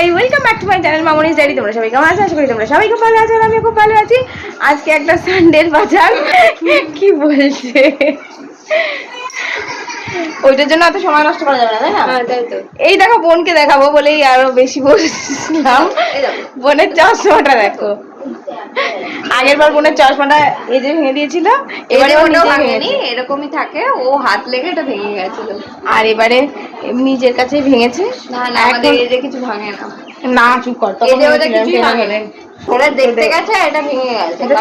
Hi welcome back to my channel Mamoni's জারি তোমরা সবাই কেমন আছো? আশা করি তোমরা সবাই খুব ভালো আছো আমি খুব ভালো আছি। আজকে একটা সানডের বাজার। কি বলছে? ওইটার জন্য এত সময় নষ্ট করা যাবে না তাই না? হ্যাঁ তাই তো। এই দেখো বোনকে দেখাবো বলেই আরও বেশি বলছিলাম। বোনের চশমাটা দেখো। আগের বার বোনের চশমাটা এই যে ভেঙে দিয়েছিল এবারে ওটাও ভাঙেনি এরকমই থাকে ও হাত লেগে এটা ভেঙে গেছিল। আর এবারে নিজের কাছেই ভেঙেছে। না না আমাদের এই যে কিছু ভাঙে না। না চুপ কর তখন কেন ভাঙে। ওরা দেখতে গেছে এটা ভেঙে গেছে। এটা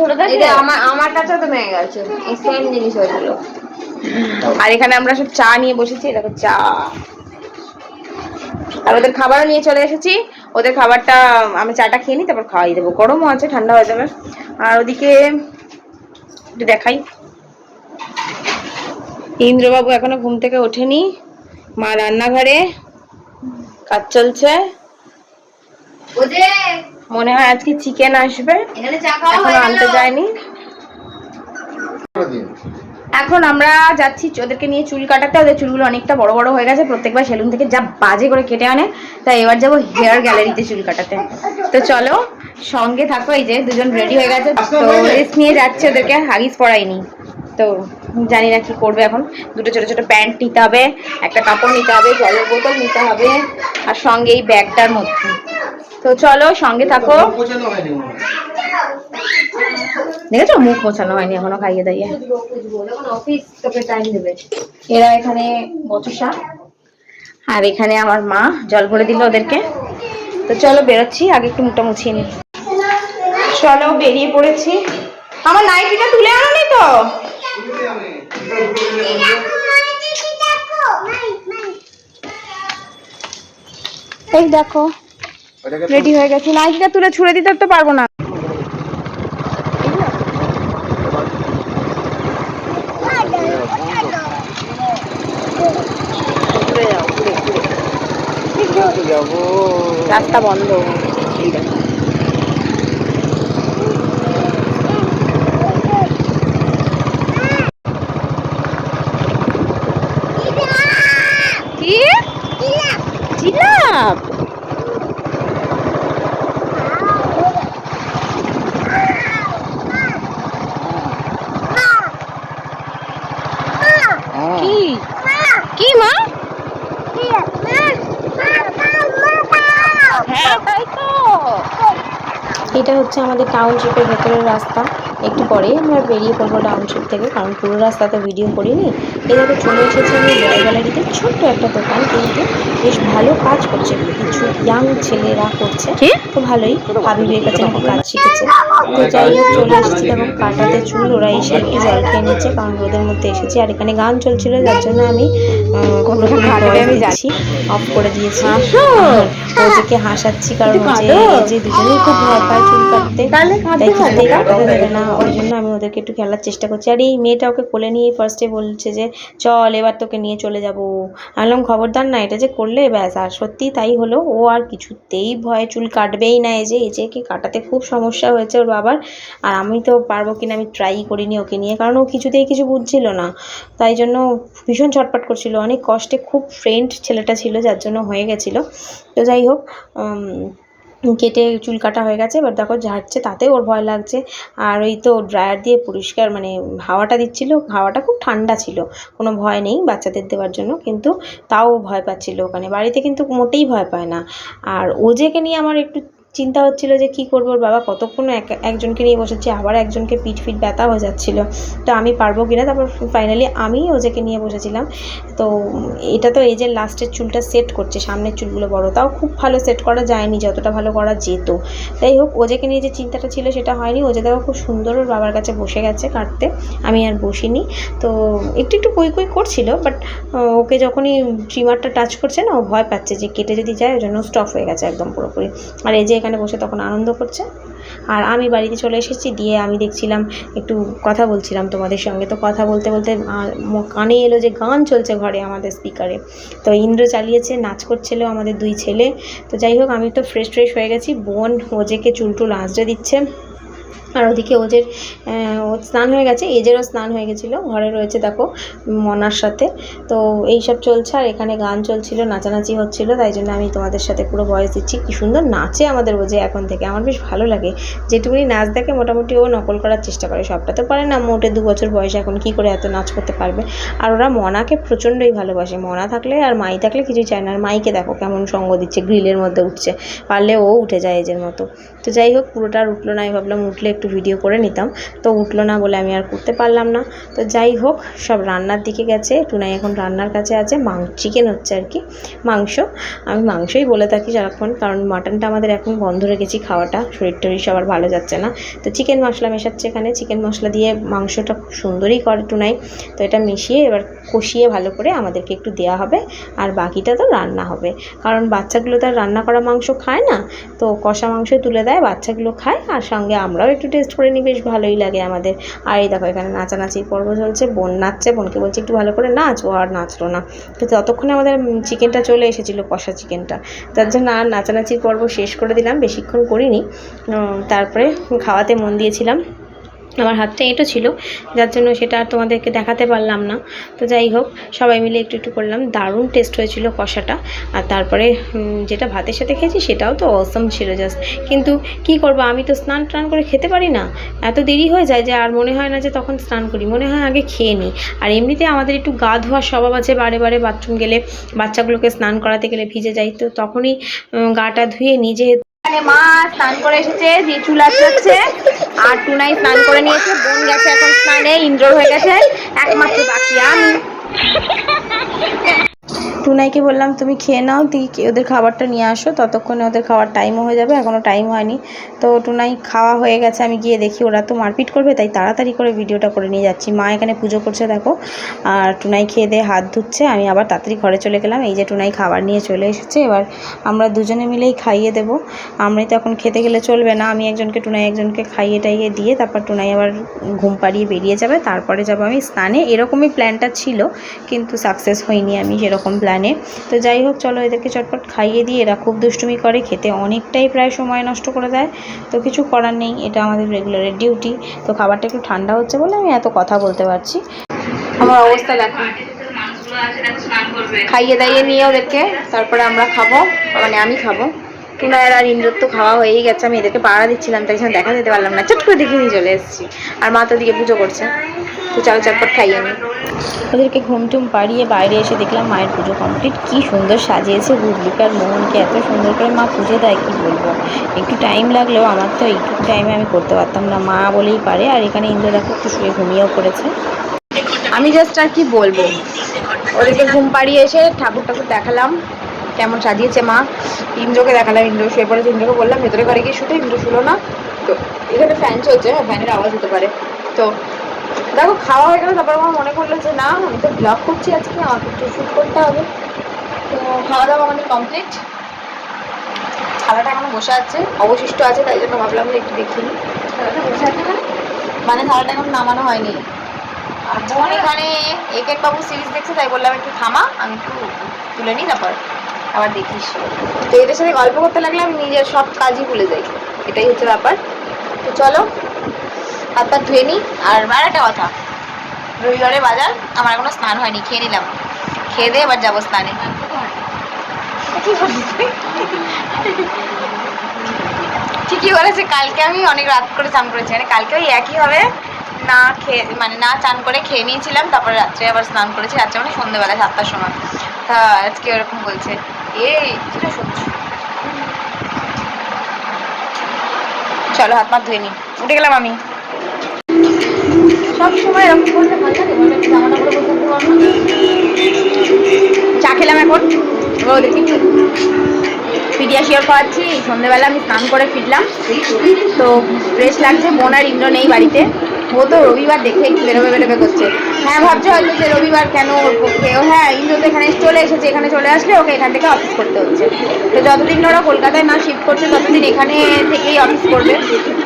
ধরে এই দেখে যে আমার আমার কাছেও তো ভেঙে গেছে। সেম জিনিস হয়েছিল। আর এখানে আমরা সব চা নিয়ে বসেছি দেখো চা। আর ওদের খাবারও নিয়ে চলে এসেছি। ওদের খাবারটা আমি চাটা খেয়ে নিই তারপর খাওয়াই দেবো। গরমও আছে ঠান্ডা হয়ে যাবে। আর ওদিকে একটু দেখাই। ইন্দ্রবাবু এখনও ঘুম থেকে ওঠেনি। মা রান্নাঘরে কাজ চলছে। মনে হয় আজকে চিকেন আসবে। এখানে আনতে যায়নি। এখন আমরা যাচ্ছি ওদেরকে নিয়ে চুল কাটাতে। ওদের চুলগুলো অনেকটা বড় বড় হয়ে গেছে প্রত্যেকবার সেলুন থেকে যা বাজে করে কেটে আনে। তাই এবার যাব হেয়ার গ্যালারিতে চুল কাটাতে। তো চলো সঙ্গে থাকো এই যে দুজন রেডি হয়ে গেছে। তো রেস্ট নিয়ে যাচ্ছে ওদেরকে হাগিস পরাইনি তো জানি না কি করবে এখন। দুটো ছোট ছোট প্যান্ট নিতে হবে একটা কাপড় নিতে হবে জলের বোতল নিতে হবে আর সঙ্গে এই ব্যাগটার মধ্যে। তো চলো সঙ্গে থাকো। দেখেছ? মুখ মোছানো হয়নি এখনও খাইয়ে দাইয়ে। এরা এখানে বচসা আর এখানে আমার মা জল ভরে দিল ওদেরকে। তো চলো বেরোচ্ছি আগে একটু মুখটা মুছিয়ে নি চলো বেরিয়ে পড়েছি। আমার নাইটিটা তুলে আনো তো? এই দেখো রেডি হয়ে গেছি। নাইটিটা তুলে ছুড়ে দিতে তো পারব না। রাস্তা বন্ধ এই দেখো কি জিলাপ কি কি মা হ্যাঁ তাই তো এটা হচ্ছে আমাদের টাউনশিপের ভেতরের রাস্তা। একটু পরেই আমরা বেরিয়ে পড়ব টাউনশিপ থেকে কারণ পুরো রাস্তা তো ভিডিও করিনি এভাবে চলে এসেছি আমি জয় গ্যালারিতে ছোট্ট একটা দোকান কিন্তু। বেশ ভালো কাজ করছে কিছু ইয়াং ছেলেরা করছে। তো ভালোই হাবিবের কাছে নাকি কাজ শিখেছে। তো যাই হোক চলে এসেছি তখন কাটাতে চুল ওরা এসে একটু জল খেয়ে নিচ্ছে কারণ রোদের মধ্যে এসেছি। আর এখানে গান চলছিল যার জন্য আমি কোনো আমি যাচ্ছি অফ করে দিয়েছি। ওদেরকে হাসাচ্ছি কারণ যে দুজনেই খুব ভয় পায় চুল কাটতে তাই কিছুতেই কাটাতে দেবে না। ওই জন্য আমি ওদেরকে একটু খেলার চেষ্টা করছি। আর এই মেয়েটা ওকে কোলে নিয়ে ফার্স্টে বলছে যে, চল, এবার তোকে নিয়ে চলে যাব। আমি বললাম, খবরদার না, এটা যে করলে ব্যাস, আর সত্যি তাই হলো, ও আর কিছুতেই ভয়ে চুল কাটবেই না, এই যে এই যে, কি কাটাতে খুব সমস্যা হয়েছে ওর বাবার। আর আমি তো পারব কিনা আমি ট্রাই করিনি ওকে নিয়ে, কারণ ও কিছুতেই কিছু বুঝছিল না। তাই জন্য ভীষণ ছটপট করছিল। অনেক কষ্টে খুব ফ্রেন্ড ছেলেটা ছিল, যার জন্য হয়ে গেছিল। তো যাই হোক কেটে চুল কাটা হয়ে গেছে, এবার দেখো ঝাড়ছে তাতে ওর ভয় লাগছে। আর ওই তো ড্রায়ার দিয়ে পরিষ্কার মানে হাওয়াটা দিচ্ছিল, হাওয়াটা খুব ঠান্ডা ছিল, কোনো ভয় নেই বাচ্চাদের দেওয়ার জন্য, কিন্তু তাও ভয় পাচ্ছিল ওখানে। বাড়িতে কিন্তু মোটেই ভয় পায় না। আর ওজেকে নিয়ে আমার একটু চিন্তা হচ্ছিল যে কি করব বাবা কতক্ষণ এক, একজনকে নিয়ে বসেছে, আবার একজনকে পিঠ ফিট ব্যথা হয়ে যাচ্ছিল। তো আমি পারব কিনা? তারপর ফাইনালি আমি ওজেকে নিয়ে বসেছিলাম। তো এটা তো এই যে লাস্টের চুলটা সেট করছে, সামনের চুলগুলো বড়, তাও খুব ভালো সেট করা যায়নি, যতটা ভালো করা যেত। যাই হোক, ওজেকে নিয়ে যে চিন্তাটা ছিল সেটা হয়নি। ওজে দেখো খুব সুন্দর ওর বাবার কাছে বসে গেছে কাটতে। আমি আর বসিনি। তো একটু একটু কুই কুই করছিল বাট ওকে যখনই ট্রিমারটা টাচ করছে না, ও ভয় পাচ্ছে যে কেটে যদি যায়, ওই জন্য স্টপ হয়ে গেছে একদম পুরোপুরি। আর এই যে এখানে বসে তখন আনন্দ করছে। আর আমি বাড়িতে চলে এসেছি, দিয়ে আমি দেখছিলাম, একটু কথা বলছিলাম তোমাদের সঙ্গে। তো কথা বলতে বলতে কানে এলো যে গান চলছে ঘরে আমাদের স্পিকারে তো ইন্দ্র চালিয়েছে, নাচ করছিল আমাদের দুই ছেলে। তো যাই হোক, আমি তো ফ্রেশ ফ্রেশ হয়ে গেছি। বোন, ওজেকে চুলটুল আঁচড়ে দিচ্ছে। আর ওদিকে ওজের ওর স্নান হয়ে গেছে এজেরও স্নান হয়ে গেছিল, ঘরে রয়েছে দেখো মনার সাথে। তো এই সব চলছে আর এখানে গান চলছিল, নাচানাচি হচ্ছিল, তাই জন্য আমি তোমাদের সাথে পুরো ভয়েস দিচ্ছি। কি সুন্দর নাচে আমাদের ওজে এখন থেকে, আমার বেশ ভালো লাগে। যেটুকুনি নাচ দেখে মোটামুটি ও নকল করার চেষ্টা করে, সবটা তো পারে না, মোটে দু বছর বয়সে এখন কি করে এত নাচ করতে পারবে? আর ওরা মনাকে প্রচণ্ডই ভালোবাসে, মনা থাকলে আর মাই থাকলে কিছুই চায় না। আর মাইকে দেখো কেমন সঙ্গ দিচ্ছে, গ্রিলের মধ্যে উঠছে, পারলে ও উঠে যায় এজের মতো। তো যাই হোক, পুরোটা আর উঠল না, আমি ভাবলাম উঠলে একটু ভিডিও করে নিতাম। তো উঠল না বলে আমি আর করতে পারলাম না। তো যাই হোক, সব রান্নার দিকে গেছে। টুনাই এখন রান্নার কাছে আছে মাংস চিকেন হচ্ছে আর কি, মাংস। আমি মাংসই বলে থাকি সারাক্ষণ, কারণ মাটনটা আমাদের এখন বন্ধ রেখেছি খাওয়াটা, শরীর টরীর সবার ভালো যাচ্ছে না। তো চিকেন মশলা মেশাচ্ছে এখানে। চিকেন মশলা দিয়ে মাংসটা খুব সুন্দরই করে টুনাই। তো এটা মিশিয়ে এবার কষিয়ে ভালো করে আমাদেরকে একটু দেওয়া হবে, আর বাকিটা তো রান্না হবে। কারণ বাচ্চাগুলো তো আর রান্না করা মাংস খায় না। তো কষা মাংস তুলে দেয়, বাচ্চাগুলো খায়, আর সঙ্গে আমরাও একটু টেস্ট করে নিই বেশ ভালোই লাগে আমাদের। আর এই দেখো, এখানে নাচানাচির পর্ব চলছে, বোন নাচছে, বোনকে বলছে একটু ভালো করে নাচ, ও আর নাচলো না। তো ততক্ষণে আমাদের চিকেনটা চলে এসেছিল, কষা চিকেনটা তার জন্য আর নাচানাচির পর্ব শেষ করে দিলাম, বেশিক্ষণ করিনি। তারপরে খাওয়াতে মন দিয়েছিলাম। আমার হাতটা এঁটো ছিল, যার জন্য সেটা আর তোমাদেরকে দেখাতে পারলাম না। তো যাই হোক, সবাই মিলে একটু একটু করলাম। দারুণ টেস্ট হয়েছিল কষাটা। আর তারপরে যেটা ভাতের সাথে খেয়েছি সেটাও তো অসম ছিল জাস্ট কিন্তু কি করব, আমি তো স্নান টান করে খেতে পারি না। এত দেরি হয়ে যায় যে আর মনে হয় না যে তখন স্নান করি। মনে হয় আগে খেয়ে নিই। আর এমনিতে আমাদের একটু গা ধোয়ার স্বভাব আছে, বারে বারে বাথরুম গেলে বাচ্চাগুলোকে স্নান করাতে গেলে ভিজে যাই তো তখনই গাটা ধুয়ে নিজে এখানে মা স্নান করে এসেছে যে চুলা আঁচড়াচ্ছে। আর টুনাই স্নান করে নিয়েছে। বোন গেছে এখন স্নানে ইন্দ্র হয়ে গেছে। একমাত্র বাকি আমি। টুনাইকে বললাম, তুমি খেয়ে নাও, তুই ওদের খাবারটা নিয়ে আসো। ততক্ষণে ওদের খাওয়ার টাইমও হয়ে যাবে এখনও টাইম হয়নি। তো টুনাই খাওয়া হয়ে গেছে, আমি গিয়ে দেখি ওরা তো মারপিট করবে, তাই তাড়াতাড়ি করে ভিডিওটা করে নিয়ে যাচ্ছি। মা এখানে পুজো করছে, দেখো। আর টুনাই খেয়ে দিয়ে হাত ধুচ্ছে, আমি আবার তাড়াতাড়ি ঘরে চলে গেলাম। এই যে টুনাই খাবার নিয়ে চলে এসেছে, এবার আমরা দুজনে মিলেই খাইয়ে দেবো। আমরাই তো এখন খেতে গেলে চলবে না, আমি একজনকে, টুনাই একজনকে খাইয়ে টাইয়ে দিয়ে তারপর টুনাই আবার ঘুম পাড়িয়ে বেরিয়ে যাবে। তারপরে যাব আমি স্নানে, এরকমই প্ল্যানটা ছিল, কিন্তু সাকসেস হয়নি, আমি সেরকম প্ল্যানে তো যাই হোক চলো এদেরকে চটপট খাইয়ে দিয়ে এরা খুব দুষ্টুমি করে খেতে অনেকটাই প্রায় সময় নষ্ট করে দেয়। তো কিছু করার নেই এটা আমাদের রেগুলারের ডিউটি তো খাবারটা একটু ঠান্ডা হচ্ছে বলে আমি এত কথা বলতে পারছি। আমার অবস্থা দেখো। খাইয়ে দাইয়ে নিয়ে ওদেরকে তারপরে আমরা খাব। মানে আমি খাব। টুনায়ের আর ইন্দ্রর তো খাওয়া হয়েই গেছে আমি এদেরকে পাড়া দিচ্ছিলাম তাই জন্য দেখা যেতে পারলাম না। চট করে দেখে নিয়ে চলে এসেছি। আর মা তো দিকে পুজো করছে। তো চলো চটপট খাইয়ে নিই ওদেরকে ঘুম টুম পাড়িয়ে বাইরে এসে দেখলাম মায়ের পুজো কমপ্লিট কি সুন্দর সাজিয়েছে গুবলুকার মোহনকে, এত সুন্দর করে মা পুজো দেয়, কি বলব? একটু টাইম লাগলেও আমার তো এইটুকু টাইমে আমি করতে পারতাম না। মা বলেই পারে, আর এখানে ইন্দ্র দেখো একটু শুয়ে ঘুমিয়েও পড়েছে। আমি জাস্ট আর কি বলব? ওদেরকে ঘুম পাড়িয়ে এসে ঠাকুর ঠাকুর দেখালাম, কেমন সাজিয়েছে মা। ইন্দ্রকে দেখালাম, ইন্দ্র শুয়ে পড়েছে। ইন্দ্রকে বললাম, ভেতরে ঘরে গিয়ে শুতে, ইন্দ্র শুলো না। তো এখানে ফ্যান চলছে ফ্যানের আওয়াজ হতে পারে। তো দেখো খাওয়া হয়ে গেল তারপর আমার মনে করল যে না আমি তো ব্লগ করছি আজকে আমাকে একটু শ্যুট করতে হবে। তো খাওয়া দাওয়া আমাদের কমপ্লিট থালাটা এখনও বসে আছে অবশিষ্ট আছে তাই জন্য ভাবলাম যে একটু দেখিনি থালাটা বসে আছে মানে? মানে থালাটা এখন নামানো হয়নি। আর বোন এখানে একেন বাবু সিরিজ দেখছে তাই বললাম একটু থামা আমি একটু তুলে নিই তারপর আবার দেখিস। তো এদের সাথে গল্প করতে লাগলে আমি নিজের সব কাজই ভুলে যাই। এটাই হচ্ছে ব্যাপার। তো চলো হাত পা ধুয়ে নিই আর আর একটা কথা, রবিবারে বাজার, আমার এখনও স্নান হয়নি, খেয়ে নিলাম। খেয়ে দিয়ে এবার যাব স্নানে? ঠিকই বলেছে, কালকে আমি অনেক রাত করে চান করেছি মানে কালকে ওই একই হবে না খেয়ে মানে না চান করে খেয়ে নিয়েছিলাম, তারপরে রাত্রে আবার স্নান করেছি, রাত্রে মানে সন্ধ্যেবেলা সাতটার সময়। তা আজকে ওরকম বলছে, এই যেটা সত্যি চলো হাত মাত ধুয়ে নি। উঠে গেলাম আমি। সব সময় এরকম করলে চা খেলাম এখন। এবার ওদেরকে একটু পিডিয়াশিওর খাওয়াচ্ছি সন্ধ্যেবেলা আমি স্নান করে ফিরলাম। তো ফ্রেশ লাগছে। বোন আর ইন্দ্র নেই বাড়িতে। ও তো রবিবার দেখে একটু বেরোবে বেরোবে করছে। হ্যাঁ ভাবছে হয়তো যে রবিবার কেন ওর পক্ষে? ও হ্যাঁ ইন্দ্র তো এখানে চলে এসেছে। এখানে চলে আসলে ওকে এখান থেকে অফিস করতে হচ্ছে। তো যতদিন ওরা কলকাতায় না শিফট করছে, ততদিন এখানে থেকেই অফিস করবে।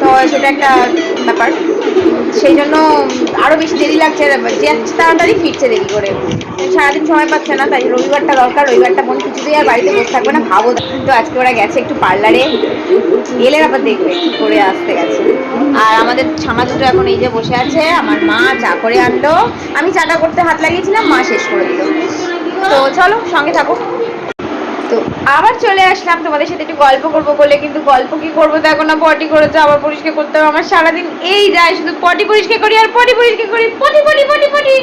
তো সেটা একটা ব্যাপার। সেই জন্য আরও বেশি দেরি লাগছে যাচ্ছে তাড়াতাড়ি ফিরছে দেরি করে। সারাদিন সময় পাচ্ছে না, তাই রবিবারটা দরকার, রবিবারটা বোন কিছুতেই আর বাড়িতে বসে থাকবে না, ভাবো। তো আজকে ওরা গেছে একটু পার্লারে, এলে তারপর দেখবে কি করে আসতে গেছে। আর আমাদের ছানা দুটো এখন এই যে বসে আছে, আমার মা চা করে আনলো। আমি চাটা করতে হাত লাগিয়েছিলাম, মা শেষ করে দিল। তো চলো, সঙ্গে থাকো। তো আবার চলে আসলাম তোমাদের সাথে একটু গল্প করব বলে। কিন্তু গল্প কি করব দেখো না পটি করেছে আবার পরিষ্কার করতে হবে। আমার সারাদিন এই যায় শুধু পটি পরিষ্কার করি আর পটি পরিষ্কার করি। পটি পটি পটি পটি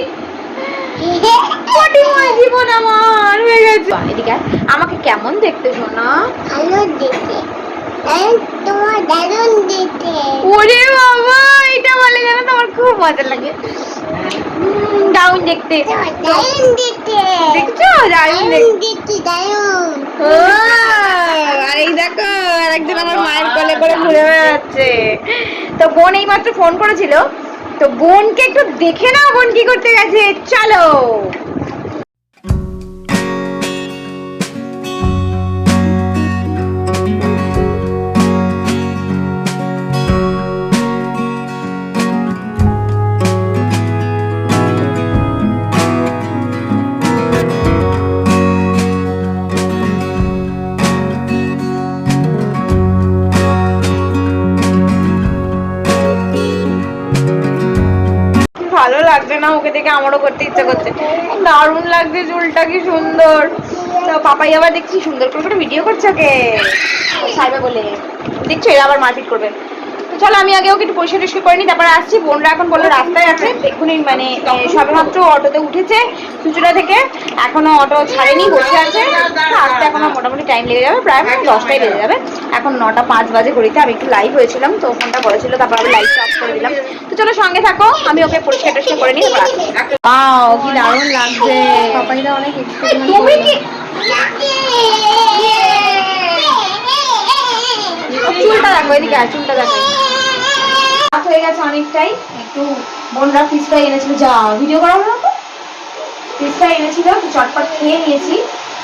জীবন আমার হয়ে গেছে। এদিকে আমাকে কেমন দেখতে শোনা ভালো তোমার দারুণ ওরে বাবা এটা বলে জানো তো আমার খুব মজা লাগে। ডাউন দেখতে। দারুণ দেখে দেখছ দারুণ দেখতে দারুণ। ও, আর এই দেখো আর একজন আমার মায়ের কোলে করে ঘুরে বেড়াচ্ছে। তো বোন এইমাত্র ফোন করেছিল। তো বোনকে একটু দেখে নাও বোন কি করতে গেছে। চলো। দেখে আমারও করতে ইচ্ছা করছে। দারুণ লাগছে চুলটা, কি সুন্দর। তো পাপাই আবার দেখছি সুন্দর করে করে ভিডিও করছে ওকে। সাইবে বলে। দেখছ এরা আবার মারপিট করবে। চলো আমি আগে ওকে একটু পরিষ্কার টরিষ্কার করে নিই তারপরে আসছি। বোনরা এখন বলল রাস্তায় আছে এক্ষুনি মানে সবেমাত্র অটোতে উঠেছে চুচুড়া থেকে। এখনও অটো ছাড়েনি বসে আছে। আসতে এখনও মোটামুটি টাইম লেগে যাবে প্রায় দশটাই বেজে যাবে। এখন নটা পাঁচ বাজে ঘড়িতে আমি একটু লাইভ হয়েছিলাম তো ফোনটা বলেছিল তারপর আমি লাইভ অফ করে দিলাম। তো চলো সঙ্গে থাকো আমি ওকে পরিষ্কার টরিষ্কার করে নিই। Wow, কি দারুণ লাগছে। অনেক তুমি কি চুলটা দেখো এদিকে আয়, চুলটা দেখো। রাত হয়ে গেছে অনেকটাই একটু বোনরা ফিস ফ্রাই এনেছিল। যা ভিডিও করা হলো তো? ফিস ফ্রাই এনেছিল তো চটপট খেয়ে নিয়েছি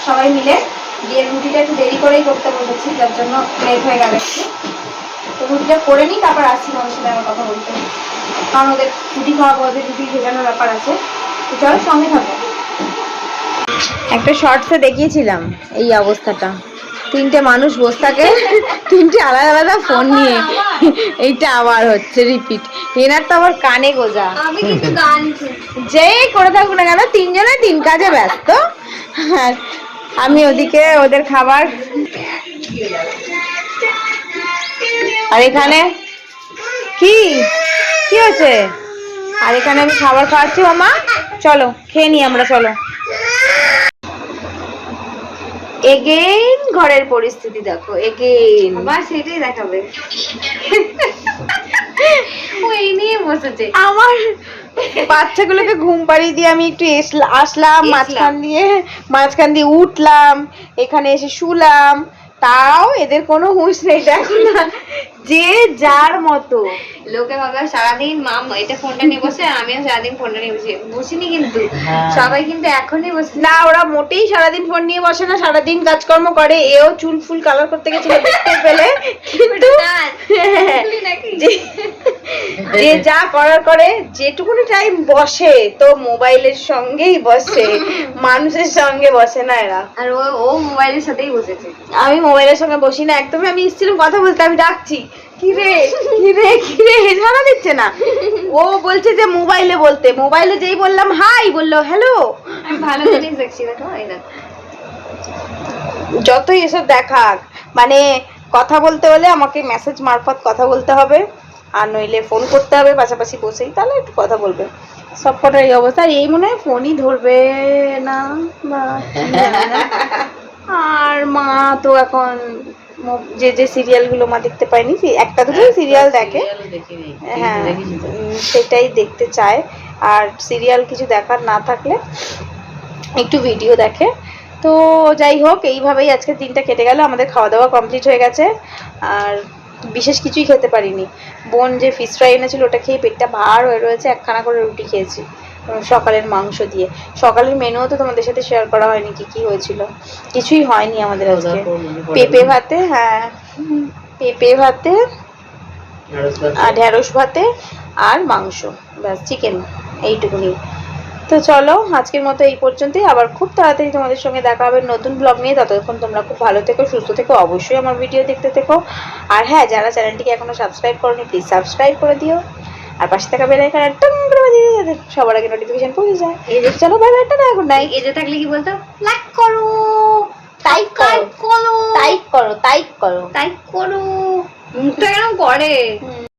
সবাই মিলে। দিয়ে রুটিটা একটু দেরি করেই করতে বলেছি যার জন্য লেট হয়ে গেল একটু। তো রুটিটা করে নিই তারপর আসছি তোমাদের সাথে আমার কথা বলতে। কারণ ওদের রুটি খাওয়াবো ওদের রুটি ভেজানোর ব্যাপার আছে। তো চলো সঙ্গে থাকো। একটা শর্টসে দেখিয়েছিলাম এই অবস্থাটা। তিনটে মানুষ বসে থাকে তিনটে আলাদা আলাদা ফোন নিয়ে। এইটা আবার হচ্ছে রিপিট এনার তো আবার কানে গোজা। আমি যেই করে থাকুক না কেন তিনজনে তিন কাজে ব্যস্ত। আর আমি ওদিকে ওদের খাবার। আর এখানে কি? কি হচ্ছে আর এখানে আমি খাবার খাওয়াচ্ছি মামা চলো খেয়ে নি আমরা চলো। এগেইন ঘরের পরিস্থিতি দেখো এগেইন আবার সেটাই দেখাবে। ওই নিয়ে বসেছে। আমার বাচ্চাগুলোকে ঘুম পাড়িয়ে দিয়ে আমি একটু আসলাম মাঝখান দিয়ে মাঝখান দিয়ে উঠলাম এখানে এসে শুলাম। তাও এদের কোনো হুঁশ নেই দেখো না। যে যার মতো। লোকে ভাবে সারাদিন মাম এটা ফোনটা নিয়ে বসে আমিও সারাদিন ফোনটা নিয়ে বসে। বসিনি কিন্তু। সবাই কিন্তু এখনই বসে না ওরা মোটেই সারাদিন ফোন নিয়ে বসে না সারাদিন কাজকর্ম করে। এও চুল ফুল কালার করতে গেছিল দেখতে পেলে। কিন্তু যে- যে যা করার করে যেটুকুনি টাইম বসে তো মোবাইলের সঙ্গেই বসে। মানুষের সঙ্গে বসে না এরা। আর ও ও মোবাইলের সাথেই বসেছে। আমি মোবাইলের সঙ্গে বসি না একদমই। আমি এসেছিলাম কথা বলতে আমি ডাকছি। কিরে কিরে কিরে সারা দিচ্ছে না। ও বলছে যে মোবাইলে বলতে। মোবাইলে যেই বললাম হাই বলল হ্যালো। আমি ভালো জিনিস দেখছি দেখো এই দেখো। যতই এসব দেখাক মানে কথা বলতে হলে আমাকে মেসেজ মারফত কথা বলতে হবে আর নইলে ফোন করতে হবে পাশাপাশি বসেই তাহলে একটু কথা বলবে। সব কটার এই অবস্থা আর এই মনে হয় ফোনই ধরবে না বা। আর মা তো এখন যে যে সিরিয়ালগুলো মা দেখতে পায়নি একটা দুটো সিরিয়াল দেখে। হ্যাঁ সেটাই দেখতে চায়। আর সিরিয়াল কিছু দেখার না থাকলে একটু ভিডিও দেখে। তো যাই হোক এইভাবেই আজকে দিনটা কেটে গেল। আমাদের খাওয়া দাওয়া কমপ্লিট হয়ে গেছে। আর বিশেষ কিছুই খেতে পারিনি। বোন যে ফিশ ফ্রাই এনেছিল ওটা খেয়ে পেটটা ভার হয়ে রয়েছে। একখানা করে রুটি খেয়েছি। সকালের মাংস দিয়ে। সকালের মেনুও তো তোমাদের সাথে শেয়ার করা হয়নি কি কি হয়েছিল। কিছুই হয়নি আমাদের আজকে। পেঁপে ভাতে হ্যাঁ। পেঁপে ভাতে আর ঢ্যাঁড়স ভাতে আর মাংস। ব্যাস চিকেন এইটুকুনি। তো চলো আজকের মতো এই পর্যন্তই। আবার খুব তাড়াতাড়ি তোমাদের সঙ্গে দেখা হবে নতুন ব্লগ নিয়ে। ততক্ষণ তোমরা খুব ভালো থেকো সুস্থ থেকো অবশ্যই আমার ভিডিও দেখতে থেকো। আর হ্যাঁ যারা চ্যানেলটিকে এখনও সাবস্ক্রাইব করোনি প্লিজ সাবস্ক্রাইব করে দিও। আর পাশে থাকা বেল আইকন টুম করে বাজিয়ে সবার আগে নোটিফিকেশন পৌঁছে যায়। এই যে চলো ভাই একটা না গুড নাইট এজে থাকলে কি বলতো? লাইক করো। টাইপ করো। টাইপ করো টাইপ করো। টাইপ করো। মুখটা কেন করে